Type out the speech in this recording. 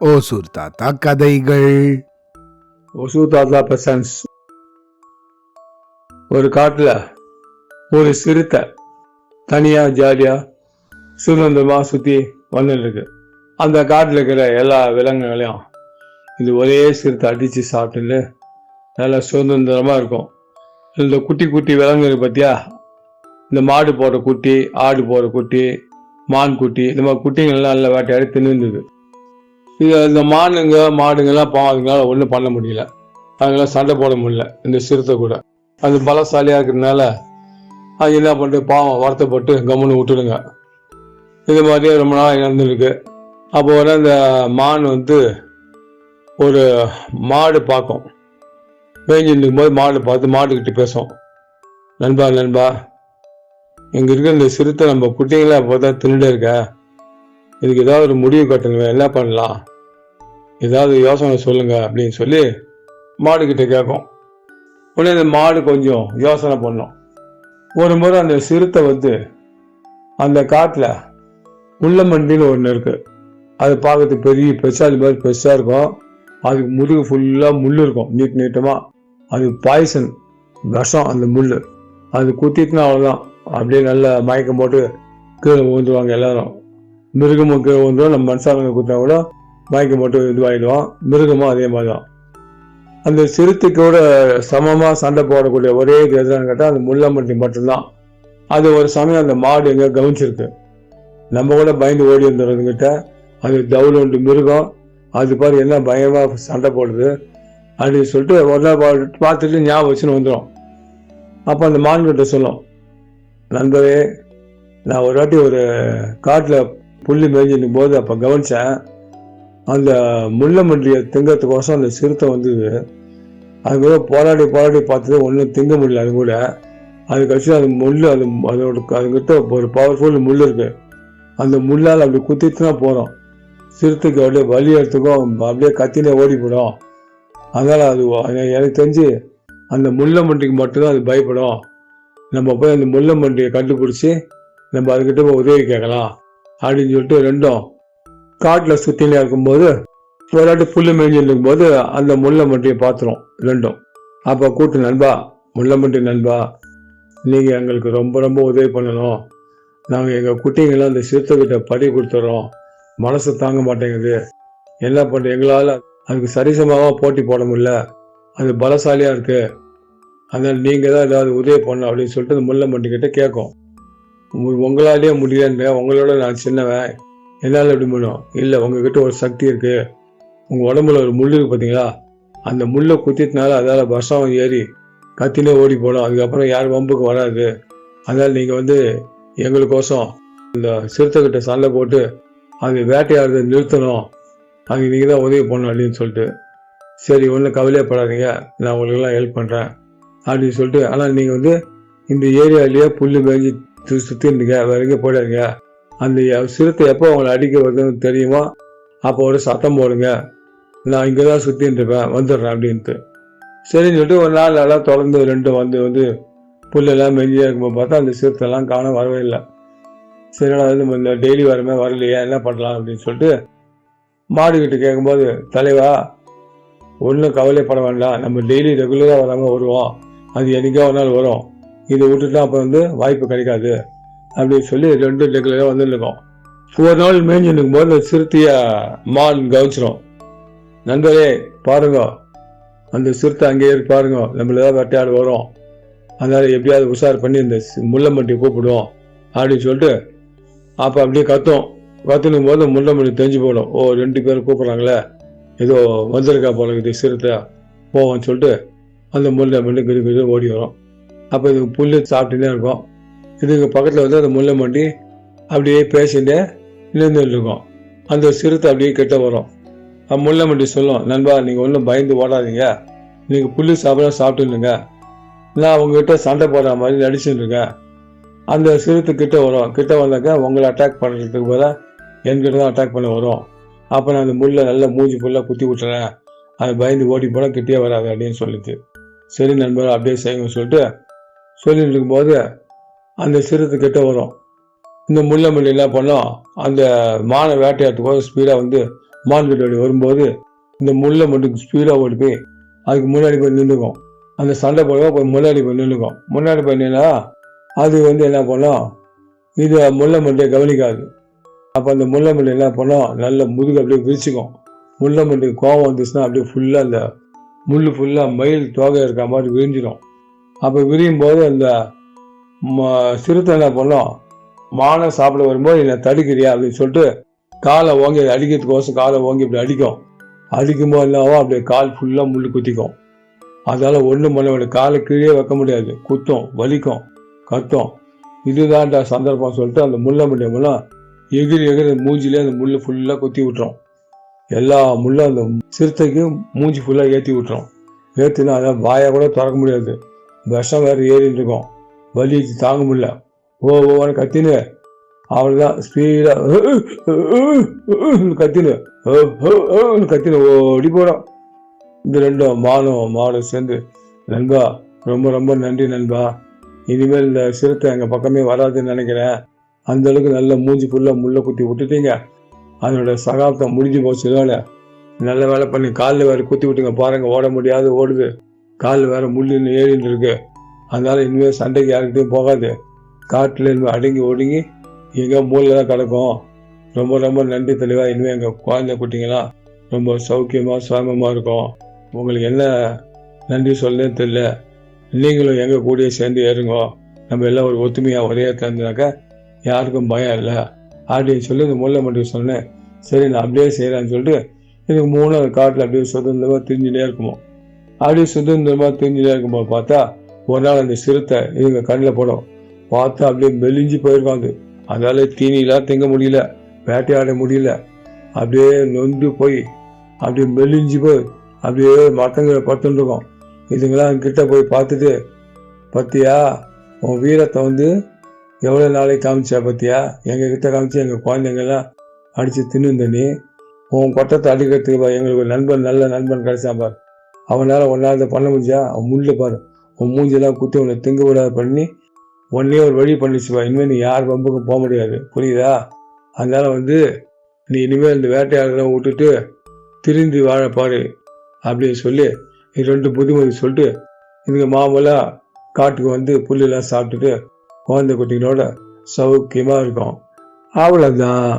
ஓசூர் தாத்தா கதைகள். ஒசு தாத்தா பெசன்ஸ் ஒரு காட்டுல ஒரு சிறுத்தை தனியா ஜாலியா சுதந்திரமா சுத்தி வந்துட்டு இருக்கு அந்த காட்டுல இருக்கிற எல்லா விலங்குகளையும் இது ஒரே சிறுத்தை அடிச்சு சாப்பிட்டுன்னு நல்லா சுதந்திரமா இருக்கும். இந்த குட்டி குட்டி விலங்குகள் பத்தியா? இந்த மாடு போடுற குட்டி ஆடு போடுற குட்டி மான் குட்டி இந்த மாதிரி குட்டிங்கள்லாம் நல்லா வேட்டையாடி தின்னுந்தது இது இந்த மானுங்க மாடுங்கெல்லாம் பாவம் அதுங்களால ஒன்றும் பண்ண முடியல. அதுங்களாம் சண்டை போட முடியல இந்த சிறுத்தை கூட. அது பலசாலியாக இருக்கிறதுனால அது என்ன பண்ணுறது பாவம் வருத்தப்பட்டு கம்முன்னு விட்டுடுங்க. இது மாதிரியே ரொம்ப நாள் நடந்துருக்கு. அப்போ வர இந்த மான் வந்து ஒரு மாடு பார்க்கும். மேய்ஞ்சிட்டு இருக்கும்போது மாடு பார்த்து மாடுக்கிட்ட பேசும். நண்பா நண்பா இங்கே இருக்கிற இந்த சிறுத்தை நம்ம குட்டிங்களா பார்த்தா தான் தின்னுட்டே இருக்க? இதுக்கு ஏதாவது ஒரு முடிவு கட்டணும் என்ன பண்ணலாம்? ஏதாவது யோசனை சொல்லுங்க அப்படின்னு சொல்லி மாடுக்கிட்ட கேட்கும் உடனே அந்த மாடு கொஞ்சம் யோசனை பண்ணும். ஒரு முறை அந்த சிறுத்தை வந்து அந்த காட்டில் உள்ளமண்டின்னு ஒன்று இருக்குது அது பார்க்கறதுக்கு பெரிய பெருசாலி மாதிரி பெருசாக இருக்கும். அதுக்கு முதுகு ஃபுல்லாக முள் இருக்கும் நீட் நீட்டமாக அது பாய்சன் விஷம் அந்த முள் அது குத்திட்டுனா அவ்வளோதான் அப்படியே நல்லா மயக்கம் போட்டு கீழே ஊந்துருவாங்க எல்லாரும். மிருகமும் கீழே விழுந்துடும் நம்ம மனுஷாளுங்க கொடுத்தா கூட மயக்கம் போட்டு இதுவாகிடுவோம் மிருகமும் அதே மாதிரி தான் அந்த சிறுத்தைக்கோட சமமாக சண்டை போடக்கூடிய ஒரே இது எதுன்னு கேட்டால் அந்த முள்ளம்பட்டி மட்டும்தான். அது ஒரு சமயம் அந்த மாடு எங்கே கவனிச்சிருக்கு. நம்ம கூட பயந்து ஓடி வந்துடுறதுங்கிட்ட அது தவுளுண்டு மிருகம். அது பாரு என்ன பயமாக சண்டை போடுது. அப்படின்னு சொல்லிட்டு ஒரு நாள் பா- பார்த்துட்டு ஞாபகம் வச்சுன்னு வந்துடும் அப்போ அந்த மான்கிட்ட சொல்லும் நண்பரே நான் ஒரு வாட்டி ஒரு காட்டில் புல்லு மேய்ஞ்சிருக்கும் போது அப்போ கவனித்தேன் அந்த முள்ளமண்டியை திங்கிறதுக்கோசம் அந்த சிறுத்தை வந்தது. அது கூட போராடி போராடி பார்த்தது ஒன்றும் திங்க முடியல அது கூட. அது கழிச்சு அது முள் அது அதோட அதுக்கிட்ட ஒரு பவர்ஃபுல் முள் இருக்குது அந்த முள்ளால் அப்படி குத்திட்டு தான் போகிறோம் சிறுத்தைக்கு அப்படியே வலி எடுத்துக்கும் அப்படியே கத்தினே ஓடி போடும் அதனால் அது எனக்கு தெரிஞ்சு அந்த முள்ளமண்டிக்கு மட்டும்தான் அது பயப்படும். நம்ம போய் அந்த முள்ளமண்டியை கண்டுபிடிச்சி நம்ம அதுக்கிட்ட போய் உதவி கேட்கலாம் அப்படின்னு சொல்லிட்டு ரெண்டும் காட்டில் சுற்றினே இருக்கும்போது போராட்டி புல்லு மேய்ஞ்சி இருக்கும்போது அந்த முள்ளை மண்டியை பார்த்துரும் ரெண்டும். அப்போ கூட்டு நண்பா முள்ளை மண்டி நண்பா நீங்கள் எங்களுக்கு ரொம்ப ரொம்ப உதவி பண்ணணும். நாங்கள் எங்கள் குட்டிங்கெல்லாம் அந்த சிறுத்தைக்கிட்ட படி கொடுத்துட்றோம் மனசு தாங்க மாட்டேங்குது. என்ன பண்ணுற எங்களால் அதுக்கு சரிசமாக போட்டி போட முடியல. அது பலசாலியாக இருக்குது அதனால் நீங்கள் தான் ஏதாவது உதவி பண்ணணும் அப்படின்னு சொல்லிட்டு அந்த முள்ளை மண்டிக்கிட்ட கேட்கும். உங்களாலேயே முடியலன்னு உங்களோட நான் சின்னவன். என்னால் எப்படி முடியும்? இல்லை உங்ககிட்ட ஒரு சக்தி இருக்குது உங்கள் உடம்புல ஒரு முள் இருக்குது பார்த்தீங்களா அந்த முள்ளை குத்திட்டனால அதால் விஷம் ஏறி கத்தினே ஓடி போடும் அதுக்கப்புறம் யார் வம்புக்கு வராது. அதனால் நீங்கள் வந்து எங்களுக்கோசம் இந்த சிறுத்தைக்கிட்ட சண்டை போட்டு அது வேட்டையாடுறதை நிறுத்தணும். அது நீங்கள் தான் உதவி பண்ணணும் அப்படின்னு சொல்லிட்டு. சரி ஒன்றும் கவலையப்படாதீங்க நான் உங்களுக்கெல்லாம் ஹெல்ப் பண்ணுறேன் அப்படின்னு சொல்லிட்டு ஆனால் நீங்கள் வந்து இந்த ஏரியாலேயே புல் மேய்ஞ்சி சுற்றி இருந்தீங்க வேற எங்கேயும் போயிடாதீங்க அந்த சிறுத்தை எப்போ அவங்களை அடிக்க வருதுன்னு தெரியுமா? அப்போ ஒரு சத்தம் போடுங்க. நான் இங்கே தான் சுற்றின்னு இருப்பேன் வந்துடுறேன் அப்படின்ட்டு. சரின்னு சொல்லிட்டு ஒரு நாள் நல்லா தொடர்ந்து ரெண்டு வந்து வந்து புல்லெல்லாம் மெஞ்சியாக இருக்கும்போது பார்த்தா அந்த சிறுத்தைலாம் காண வரவே இல்லை. சரிடா வந்து நம்ம இந்த டெய்லி வரமே வரலையா என்ன பண்ணலாம் அப்படின்னு சொல்லிட்டு மாடுகிட்ட கேட்கும்போது தலைவா ஒன்றும் கவலைப்பட வேண்டாம். நம்ம டெய்லி ரெகுலராக வராமல் வருவோம். அது என்னைக்கோ ஒரு நாள் வரும். இதை விட்டுட்டா அப்போ வந்து வாய்ப்பு கிடைக்காது. அப்படின்னு சொல்லி ரெண்டு ரெகுலராக வந்துருக்கோம் ஒரு நாள் மேய்ஞ்சி நிற்கும்போது அந்த சிறுத்தைய மான் கவனிச்சிரும். நண்பரே பாருங்க. அந்த சிறுத்தை அங்கேயே பாருங்க. நம்மள ஏதாவது வேட்டையாடு வரும். அதனால் எப்படியாவது உஷார் பண்ணி இந்த சி- கூப்பிடுவோம். அப்படின்னு சொல்லிட்டு அப்போ அப்படியே கத்தும். கத்துனும் போது முள்ளம்பட்டி தெரிஞ்சு போடும் ஓ ரெண்டு பேரும் கூப்பிட்றாங்களே. ஏதோ வந்திருக்கா போல இது சிறுத்தை. போவோம்னு சொல்லிட்டு அந்த முள்ளை மண்டி கிடு கிடு ஓடி வரும். அப்போ இது புல் சாப்பிட்டுனே இருக்கும். இதுக்கு பக்கத்தில் வந்து அந்த முள்ளை மண்டி அப்படியே பேசிட்டே நின்றுட்டு இருக்கும் அந்த சிறுத்தை அப்படியே கிட்ட வரும். அந்த முள்ளை மண்டி சொல்லும் நண்பா நீங்கள் ஒன்றும் பயந்து ஓடாதீங்க. நீங்கள் புல் சாப்பிட சாப்பிட்டுருங்க நான் உங்ககிட்ட சண்டை போடுற மாதிரி நடிச்சுட்டு அந்த சிறுத்தை கிட்ட வரும். கிட்ட வந்தாக்க உங்களை அட்டாக் பண்ணுறதுக்கு பதிலாக என்கிட்ட தான் அட்டாக் பண்ண வரும். அப்போ நான் அந்த முள்ளை நல்லா மூஞ்சி ஃபுல்லாக குத்தி விட்டுறேன். அது பயந்து ஓடி போனால் கிட்டே வராது அப்படின்னு சொல்லிட்டு சரி நண்பர் அப்படியே செய்யுங்க சொல்லிட்டு சொல்லிட்டு இருக்கும்போது அந்த சிறுத்தை கிட்ட வரும். இந்த முள்ள முள்ளி என்ன பண்ணோம்? அந்த மானை வேட்டையாட்டுக்கு ஸ்பீடாக வந்து மான் வீட்டு வரும்போது இந்த முள்ளை மட்டும் ஸ்பீடாக ஓடி போய் அதுக்கு முன்னாடி போய் நின்றுக்கும். அந்த சண்டை போடுவோம் போய் முன்னாடி போய் நின்றுக்கும். முன்னாடி போய் நின்னா அது வந்து என்ன பண்ணும்? இது முல்லை மண்டியை கவனிக்காது. அப்போ அந்த முள்ள மண்டி என்ன பண்ணும்? நல்ல முதுகு அப்படியே விரிச்சுக்கும். முள்ள மண்டி கோவம் வந்துச்சுன்னா அப்படியே ஃபுல்லாக அந்த முள் ஃபுல்லாக மயில் தோகை இருக்க மாதிரி விரிஞ்சிடும் அப்போ விரியும் போது அந்த ம- சிறுத்தை என்ன பண்ணும் மானை சாப்பிட வரும்போது என்னை தடுக்கிறியா? அப்படின்னு சொல்லிட்டு காலை ஓங்கி அதை அடிக்கிறதுக்கோசம் காலை ஓங்கி இப்படி அடிக்கும். அடிக்கும்போது என்னவோ அப்படியே கால் ஃபுல்லாக முள் குத்திக்கும். அதால் ஒன்றும் பண்ண முடியாது. காலை கீழே வைக்க முடியாது. குத்தும் வலிக்கும் கத்தும். இதுதான்டா சந்தர்ப்பம் சொல்லிட்டு அந்த முள்ளை முடியமெல்லாம் எகிரி எகிரி மூஞ்சிலே அந்த முள்ளு ஃபுல்லாக குத்தி விட்டுரும். எல்லா முள்ளும் அந்த சிறுத்தைக்கும் மூஞ்சி ஃபுல்லாக ஏற்றி விட்டுரும். ஏற்றினா அதை வாயை கூட திறக்க முடியாது. விஷம் வேறு ஏறின்னு இருக்கும். வலி தாங்க முடியல. ஓ ஓன்னு கத்தினு. அவ்வளோதான் ஸ்பீடாக கத்தினு. ஓ, ஓ, கத்தினு ஓடி போகிறோம் இந்த ரெண்டும் மானும் மாடும் சேர்ந்து நண்பா ரொம்ப ரொம்ப நன்றி நண்பா. இனிமேல் இந்த சிறுத்தை எங்கள் பக்கமே வராதுன்னு நினைக்கிறேன். அந்த அளவுக்கு நல்ல மூஞ்சி ஃபுல்லாக முள்ளை குத்தி விட்டுட்டீங்க. அதனோட சகாப்தம் முடிஞ்சு போச்சு வேலை நல்ல வேலை பண்ணி காலில் வேறு குத்தி விட்டுங்க பாருங்க ஓட முடியாது ஓடுது. காலில் வேற முள்ளுன்னு ஏறிட்டு இருக்கு. அதனால இனிமேல் சண்டைக்கு யாருக்கிட்டையும் போகாது. காட்டில் இனிமேல் அடங்கி ஒடுங்கி எங்கே மூலையில் தான் கிடக்கும். ரொம்ப ரொம்ப நன்றி தெளிவாக இனிமேல் எங்கள் குழந்தை குட்டிங்களாம் ரொம்ப சௌக்கியமாக சுவாமமாக இருக்கும். உங்களுக்கு என்ன நன்றி சொல்லணும்னு தெரியல. நீங்களும் எங்கள் கூடயே சேர்ந்து ஏறுங்க. நம்ம எல்லாம் ஒரு ஒத்துமையாக ஒரே தந்தாக்கா யாருக்கும் பயம் இல்லை. அப்படின்னு சொல்லி இந்த முல்லை மட்டும் சொன்னேன். சரி நான் அப்படியே செய்கிறேன்னு சொல்லிட்டு எனக்கு மூணாவது காட்டில் அப்படியே சுதந்திரமாக திரிஞ்சுட்டே இருக்குமோ? அப்படியே சுதந்திரமாக திரிஞ்சுட்டே இருக்கும்போது பார்த்தா ஒரு நாள் அந்த சிறுத்தை இவங்க கண்ணில் போடும். பார்த்தா அப்படியே மெலிஞ்சு போயிருக்கும் அது தீனிலாம் திங்க முடியல வேட்டையாட முடியல. அப்படியே நொந்து போய் அப்படியே மெலிஞ்சு போய் அப்படியே மரத்தங்களை படுத்துட்டுருக்கோம் இதுங்களாம் கிட்ட போய் பார்த்துட்டு பத்தியா உன் வீரத்தை வந்து எவ்வளோ நாளைக்கு காமிச்சா பார்த்தியா எங்கள் கிட்ட காமிச்சு எங்கள் குழந்தைங்கள்லாம் அடித்து தின்னு நீ உன் கொட்டத்தை அடிக்கிறதுக்கு பா, எங்களுக்கு ஒரு நண்பன் நல்ல நண்பன் கிடைச்சான் பார். அவனால் ஒன்றால் இதை பண்ண முடிஞ்சா அவன் முள்ளு பாரு. உன் மூஞ்செல்லாம் குத்தி உன்னை திங்க விடாத பண்ணி உடனே ஒரு வழி பண்ணிச்சுப்பா இனிமேல் நீ யார் பம்புக்கும் போக முடியாது. புரியுதா? அதனால வந்து நீ இனிமேல் இந்த வேட்டையாடலாம் விட்டுட்டு திருந்தி வாழ பாரு அப்படின்னு சொல்லி இது ரெண்டு புதுமதி சொல்லிட்டு இதுங்க மாமலாக காட்டுக்கு வந்து புல்லெல்லாம் சாப்பிட்டுட்டு குழந்தை குட்டிகளோட சௌக்கியமாக இருக்கும். அவ்வளோதான்